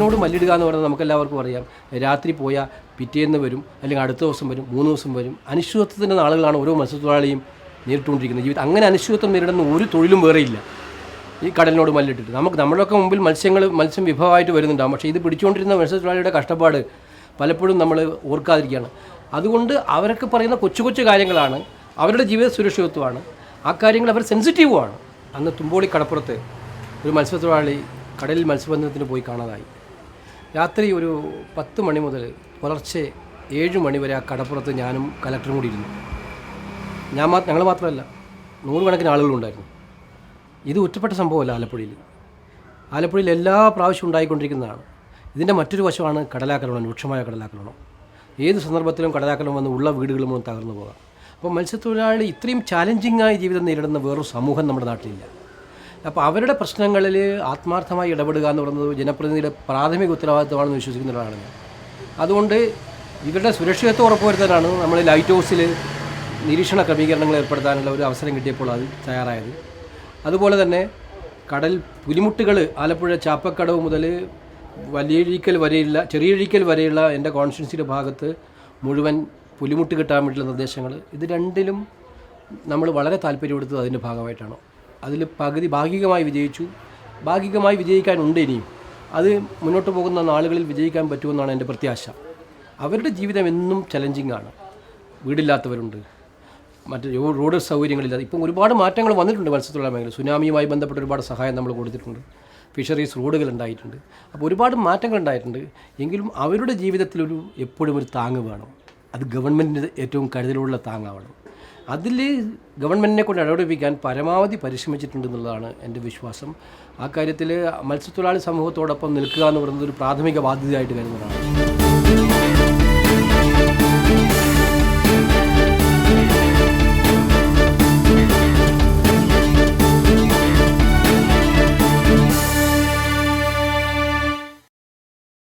കടലിനോട് മല്ലിടുക എന്ന് പറഞ്ഞാൽ നമുക്കെല്ലാവർക്കും അറിയാം. രാത്രി പോയാൽ പിറ്റേന്ന് വരും അല്ലെങ്കിൽ അടുത്ത ദിവസം വരും മൂന്ന് ദിവസം വരും. അനിശ്ചിതത്വത്തിന്റെ നാളുകളാണ് ഓരോ മത്സ്യത്തൊഴിലാളിയും നേരിട്ടുകൊണ്ടിരിക്കുന്നത്. ജീവിതം അങ്ങനെ അനിശ്ചിതത്വം നേരിടുന്ന ഒരു തൊഴിലും ഇല്ല. ഈ കടലിനോട് മല്ലിട്ടിട്ട്. നമുക്ക് നമ്മുടെയൊക്കെ മുമ്പിൽ മത്സ്യങ്ങൾ മത്സ്യം വിഭവമായിട്ട് വരുന്നുണ്ടാകും പക്ഷേ ഇത് പിടിച്ചുകൊണ്ടിരുന്ന മത്സ്യത്തൊഴിലാളിയുടെ കഷ്ടപ്പാട് പലപ്പോഴും നമ്മൾ ഓർക്കാതിരിക്കുകയാണ്. അതുകൊണ്ട് അവരൊക്കെ പറയുന്ന കൊച്ചു കൊച്ചു കാര്യങ്ങളാണ്. അവരുടെ ജീവിത സുരക്ഷിതത്വമാണ്. ആ കാര്യങ്ങൾ അവർ സെൻസിറ്റീവുമാണ്. അന്ന് തുമ്പോളി കടപ്പുറത്ത് ഒരു മത്സ്യത്തൊഴിലാളി കടലിൽ മത്സ്യബന്ധനത്തിന് പോയി കാണാതായി. രാത്രി ഒരു പത്ത് മണി മുതൽ പുലർച്ചെ ഏഴ് മണി വരെ ആ കടപ്പുറത്ത് ഞാനും കലക്ടറും കൂടി ഇരുന്നു. ഞാൻ മാ ഞങ്ങൾ മാത്രമല്ല നൂറുകണക്കിന് ആളുകളുണ്ടായിരുന്നു ഇത് ഒറ്റപ്പെട്ട സംഭവമല്ല ആലപ്പുഴയിൽ. ആലപ്പുഴയിൽ എല്ലാ പ്രാവശ്യവും ഉണ്ടായിക്കൊണ്ടിരിക്കുന്നതാണ്. ഇതിന്റെ മറ്റൊരു വശമാണ് കടലാക്രമണം രൂക്ഷമായ കടലാക്രമണം. ഏത് സന്ദർഭത്തിലും കടലാക്രമണം വന്ന് ഉള്ള മുഴുവൻ തകർന്നു പോകാം. അപ്പോൾ മത്സ്യത്തൊഴിലാളി ഇത്രയും ചാലഞ്ചിങ്ങായ ജീവിതം നേരിടുന്ന വേറൊരു സമൂഹം നമ്മുടെ നാട്ടിലില്ല. അപ്പോൾ അവരുടെ പ്രശ്നങ്ങളിൽ ആത്മാർത്ഥമായി ഇടപെടുക എന്ന് പറയുന്നത് ജനപ്രതിനിധിയുടെ പ്രാഥമിക ഉത്തരവാദിത്തമാണെന്ന് വിശ്വസിക്കുന്ന ഒരാളാണ് ഞാൻ. അതുകൊണ്ട് ഇവരുടെ സുരക്ഷിതത്വം ഉറപ്പുവരുത്താനാണ് നമ്മൾ ലൈറ്റ് ഹൗസിൽ നിരീക്ഷണ ക്രമീകരണങ്ങൾ ഏർപ്പെടുത്താനുള്ള ഒരു അവസരം കിട്ടിയപ്പോൾ അത് തയ്യാറായത്. അതുപോലെ തന്നെ കടൽ പുലിമുട്ടുകൾ ആലപ്പുഴ ചാപ്പക്കടവ് മുതൽ വലിയഴിക്കൽ വരെയുള്ള ചെറിയഴിക്കൽ വരെയുള്ള എന്റെ കോൺസ്റ്റിറ്റ്യൻസിയുടെ ഭാഗത്ത് മുഴുവൻ പുലിമുട്ട് കിട്ടാൻ വേണ്ടിയുള്ള നിർദ്ദേശങ്ങൾ. ഇത് രണ്ടിലും നമ്മൾ വളരെ താല്പര്യമെടുത്തത് അതിന്റെ ഭാഗമായിട്ടാണ്. അതിൽ പകുതി ഭാഗികമായി വിജയിച്ചു. ഭാഗികമായി വിജയിക്കാനുണ്ട് ഇനിയും. അത് മുന്നോട്ട് പോകുന്ന നാളുകളിൽ വിജയിക്കാൻ പറ്റുമെന്നാണ് എന്റെ പ്രത്യാശ. അവരുടെ ജീവിതം എന്നും ചലഞ്ചിങ് ആണ് വീടില്ലാത്തവരുണ്ട്. മറ്റ് റോഡ് സൗകര്യങ്ങളില്ലാതെ ഇപ്പം ഒരുപാട് മാറ്റങ്ങൾ വന്നിട്ടുണ്ട് മത്സ്യത്തൊഴിലാളി മേഖല സുനാമിയുമായി ബന്ധപ്പെട്ട ഒരുപാട് സഹായം നമ്മൾ കൊടുത്തിട്ടുണ്ട്. ഫിഷറീസ് റോഡുകൾ ഉണ്ടായിട്ടുണ്ട്. അപ്പോൾ ഒരുപാട് മാറ്റങ്ങൾ ഉണ്ടായിട്ടുണ്ട്. എങ്കിലും അവരുടെ ജീവിതത്തിലൊരു എപ്പോഴും ഒരു താങ്ങ് വേണം. അത് ഗവൺമെന്റിന്റെ ഏറ്റവും കരുതലുള്ള താങ്ങാവണം. അതിൽ ഗവൺമെന്റിനെ കൊണ്ട് ഇടപെടിപ്പിക്കാൻ പരമാവധി പരിശ്രമിച്ചിട്ടുണ്ടെന്നുള്ളതാണ് എന്റെ വിശ്വാസം. ആ കാര്യത്തിൽ മത്സ്യത്തൊഴിലാളി സമൂഹത്തോടൊപ്പം നിൽക്കുക എന്ന് പറയുന്നത് ഒരു പ്രാഥമിക ബാധ്യതയായിട്ട് കരുതുന്നതാണ്.